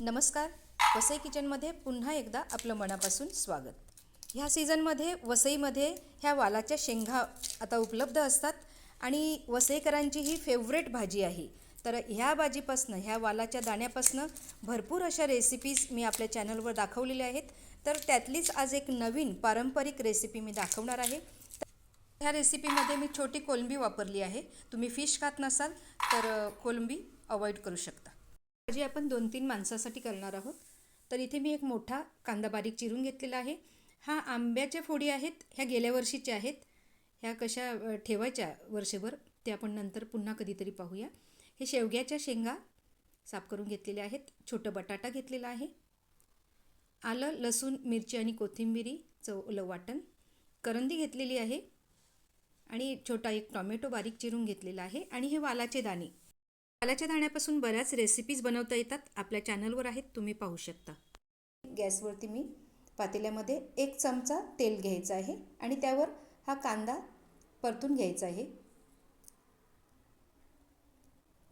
नमस्कार. वसई किचनमध्ये पुन्हा एकदा आपलं मनापासून स्वागत. ह्या सीझनमध्ये वसईमध्ये ह्या वालाच्या शेंगा आता उपलब्ध असतात आणि वसईकरांची ही फेवरेट भाजी आहे. तर ह्या भाजीपासनं ह्या वालाच्या दाण्यापासनं भरपूर अशा रेसिपीज मी आपल्या चॅनलवर दाखवलेल्या आहेत. तर त्यातलीच आज एक नवीन पारंपरिक रेसिपी मी दाखवणार आहे. ह्या रेसिपीमध्ये मी छोटी कोलंबी वापरली आहे. तुम्ही फिश खात नसाल तर कोलंबी अवॉइड करू शकता. भाजी आपण दोन तीन माणसासाठी करणार आहोत तर इथे मी एक मोठा कांदा बारीक चिरून घेतलेला आहे. हा आंब्याच्या फोडी आहेत ह्या गेल्या वर्षीच्या आहेत ह्या कशा ठेवायच्या वर्षभर ते आपण नंतर पुन्हा कधीतरी पाहूया. हे शेवग्याच्या शेंगा साफ करून घेतलेल्या आहेत छोटं बटाटा घेतलेला आहे आलं लसूण मिरची आणि कोथिंबिरी चवलं वाटण करंदी घेतलेली आहे आणि छोटा एक टॉमॅटो बारीक चिरून घेतलेला आहे आणि हे वालाचे दाणे. पाल्याच्या दाण्यापासून बऱ्याच रेसिपीज बनवता येतात. आपल्या चॅनलवर आहेत. तुम्ही पाहू शकता. गॅसवरती मी पातेल्यामध्ये एक चमचा तेल घ्यायचं आहे आणि त्यावर हा कांदा परतून घ्यायचा आहे.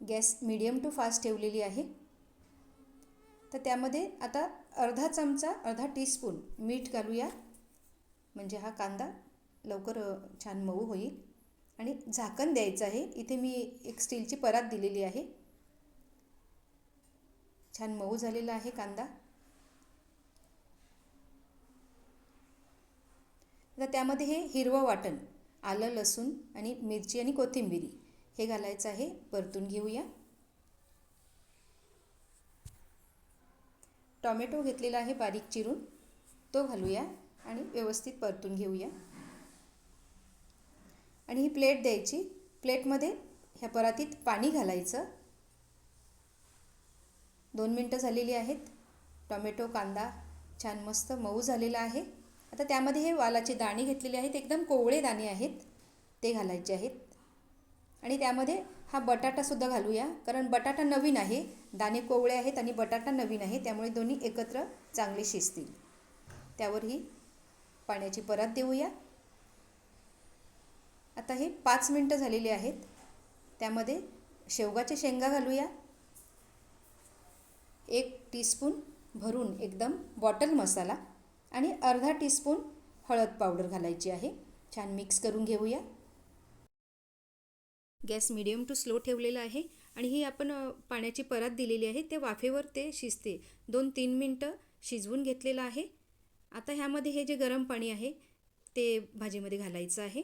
गॅस मीडियम टू फास्ट ठेवलेली आहे. तर त्यामध्ये आता अर्धा चमचा अर्धा टीस्पून मीठ घालूया. म्हणजे हा कांदा लवकर छान मऊ होईल. आणि झाकण द्यायचं आहे. इथे मी एक स्टीलची परात दिलेली आहे. छान मऊ झालेला आहे कांदा. आता त्यामध्ये हे हिरवं वाटण आलं लसूण आणि मिरची आणि कोथिंबिरी हे घालायचं आहे. परतून घेऊया. टॉमॅटो घेतलेला आहे बारीक चिरून. तो घालूया आणि व्यवस्थित परतून घेऊया. आणि ही प्लेट द्यायची. प्लेटमध्ये ह्या परातीत पाणी घालायचं. दोन मिनटं झालेली आहेत. टोमॅटो कांदा छान मस्त मऊ झालेला आहे. आता त्यामध्ये हे वालाचे दाणे घेतलेले आहेत. एकदम कोवळे दाणे आहेत. ते घालायचे आहेत. आणि त्यामध्ये हा बटाटासुद्धा घालूया. कारण बटाटा नवीन आहे. दाणे कोवळे आहेत आणि बटाटा नवीन आहे. त्यामुळे दोन्ही एकत्र चांगले शिजतील. त्यावर ही पाण्याची परत देऊया. आता हे पाच मिनटं झालेली आहेत. त्यामध्ये शेवगाच्या शेंगा घालूया. एक टीस्पून भरून एकदम बॉटल मसाला आणि अर्धा टीस्पून हळद पावडर घालायची आहे. छान मिक्स करून घेऊया. गॅस मिडियम टू स्लो ठेवलेला आहे आणि ही आपण पाण्याची परत दिलेली आहे. ते वाफेवर ते शिजते. दोन तीन मिनटं शिजवून घेतलेलं आहे. आता ह्यामध्ये हे जे गरम पाणी आहे ते भाजीमध्ये घालायचं आहे.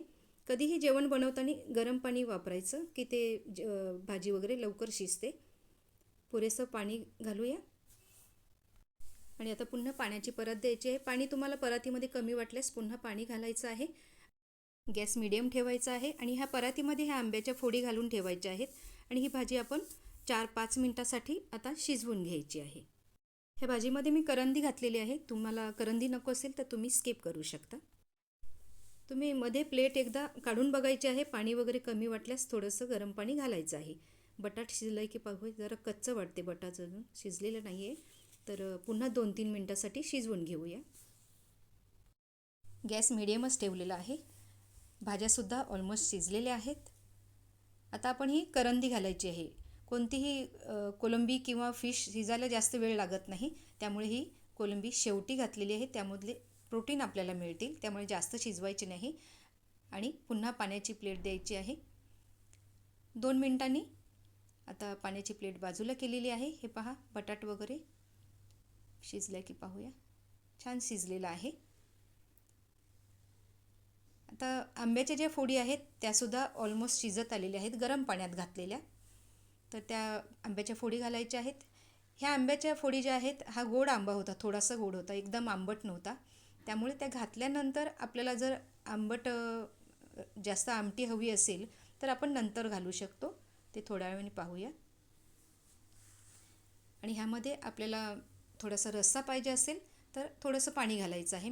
कधीही जेवण बनवताना गरम पाणी वापरायचं की ते ज भाजी वगैरे लवकर शिजते. पुरेसं पाणी घालूया. आणि आता पुन्हा पाण्याची परत द्यायची आहे. पाणी तुम्हाला परातीमध्ये कमी वाटल्यास पुन्हा पाणी घालायचं आहे. गॅस मिडियम ठेवायचा आहे आणि ह्या परातीमध्ये ह्या आंब्याच्या फोडी घालून ठेवायच्या आहेत. आणि ही भाजी आपण चार पाच मिनटासाठी आता शिजवून घ्यायची आहे. ह्या भाजीमध्ये मी करंदी घातलेली आहे. तुम्हाला करंदी नको असेल तर तुम्ही स्किप करू शकता. तुम्ही मध्ये प्लेट एकदा काढून बघायची आहे पाणी वगैरे कमी वाटल्यास थोडंसं गरम पाणी घालायचं आहे. बटाट शिजलं आहे की पाहू जरा कच्चं वाटते बटाट अजून शिजलेलं नाही आहे तर पुन्हा दोन तीन मिनटासाठी शिजवून घेऊया. गॅस मिडियमच ठेवलेला आहे. भाज्यासुद्धा ऑलमोस्ट शिजलेल्या आहेत. आता आपण ही करंदी घालायची आहे. कोणतीही कोलंबी किंवा फिश शिजायला जास्त वेळ लागत नाही. त्यामुळे ही कोलंबी शेवटी घातलेली आहे. त्यामधले प्रोटीन आपल्याला मिळतील त्यामुळे जास्त शिजवायची नाही. आणि पुन्हा पाण्याची प्लेट द्यायची आहे. दोन मिनटांनी आता पाण्याची प्लेट बाजूला केलेली आहे. हे पहा बटाट वगैरे शिजलं की पाहूया. छान शिजलेलं आहे. आता आंब्याच्या ज्या फोडी आहेत त्यासुद्धा ऑलमोस्ट शिजत आलेल्या आहेत गरम पाण्यात घातलेल्या. तर त्या आंब्याच्या फोडी घालायच्या आहेत. ह्या आंब्याच्या फोडी ज्या आहेत हा गोड आंबा होता थोडासा गोड होता एकदम आंबट नव्हता. त्यामुळे त्या घातल्यानंतर आपल्याला जर आंबट जास्त आमटी हवी असेल तर आपण नंतर घालू शकतो. ते थोड्या वेळाने पाहूया. आणि ह्यामध्ये आपल्याला थोडासा रस्सा पाहिजे असेल तर थोडंसं पाणी घालायचं आहे.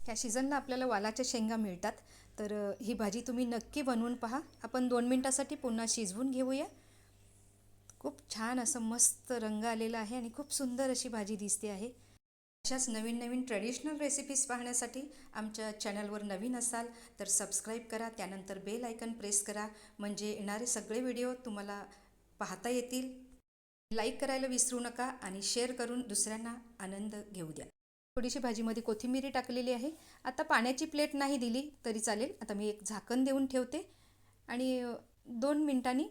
ह्या सीझनला आपल्याला वालाच्या शेंगा मिळतात. तर ही भाजी तुम्ही नक्की बनवून पहा. आपण दोन मिनटासाठी पुन्हा शिजवून घेऊया. खूप छान असं मस्त रंग आलेला आहे आणि खूप सुंदर अशी भाजी दिसते आहे. अशाच नवीन नवीन ट्रेडिशनल रेसिपीज पाहण्यासाठी आमच्या चॅनलवर नवीन असाल तर सबस्क्राईब करा त्यानंतर बेल आयकन प्रेस करा. म्हणजे येणारे सगळे व्हिडिओ तुम्हाला पाहता येतील. लाईक करायला विसरू नका आणि शेअर करून दुसऱ्यांना आनंद घेऊ द्या. थोडीशी भाजीमध्ये कोथिंबीरी टाकलेली आहे. आता पाण्याची प्लेट नाही दिली तरी चालेल. आता मी एक झाकण देऊन ठेवते. आणि दोन मिनटांनी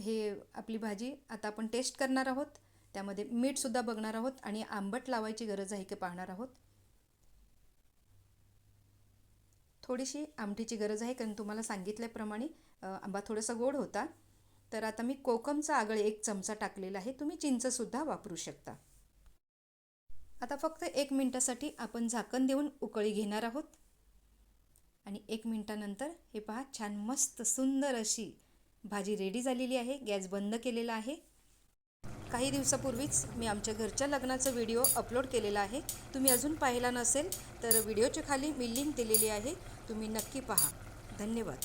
हे आपली भाजी आता आपण टेस्ट करणार आहोत. त्यामध्ये मीठसुद्धा बघणार आहोत आणि आंबट लावायची गरज आहे की पाहणार आहोत. थोडीशी आमटीची गरज आहे कारण तुम्हाला सांगितल्याप्रमाणे आंबा थोडासा गोड होता. तर आता मी कोकमचा आगळ एक चमचा टाकलेला आहे. तुम्ही चिंचसुद्धा वापरू शकता. आता फक्त एक मिनटासाठी आपण झाकण देऊन उकळी घेणार आहोत. आणि एक मिनटानंतर हे पहा छान मस्त सुंदर अशी भाजी रेडी झालेली आहे. गॅस बंद केलेला आहे. काही दिवसापूर्वीच मी आमच्या घरच्या लग्नाचा व्हिडिओ अपलोड केलेला आहे. तुम्ही अजून पाहिला नसेल तर व्हिडिओच्या खाली मी लिंक दिलेली आहे. तुम्ही नक्की पहा. धन्यवाद.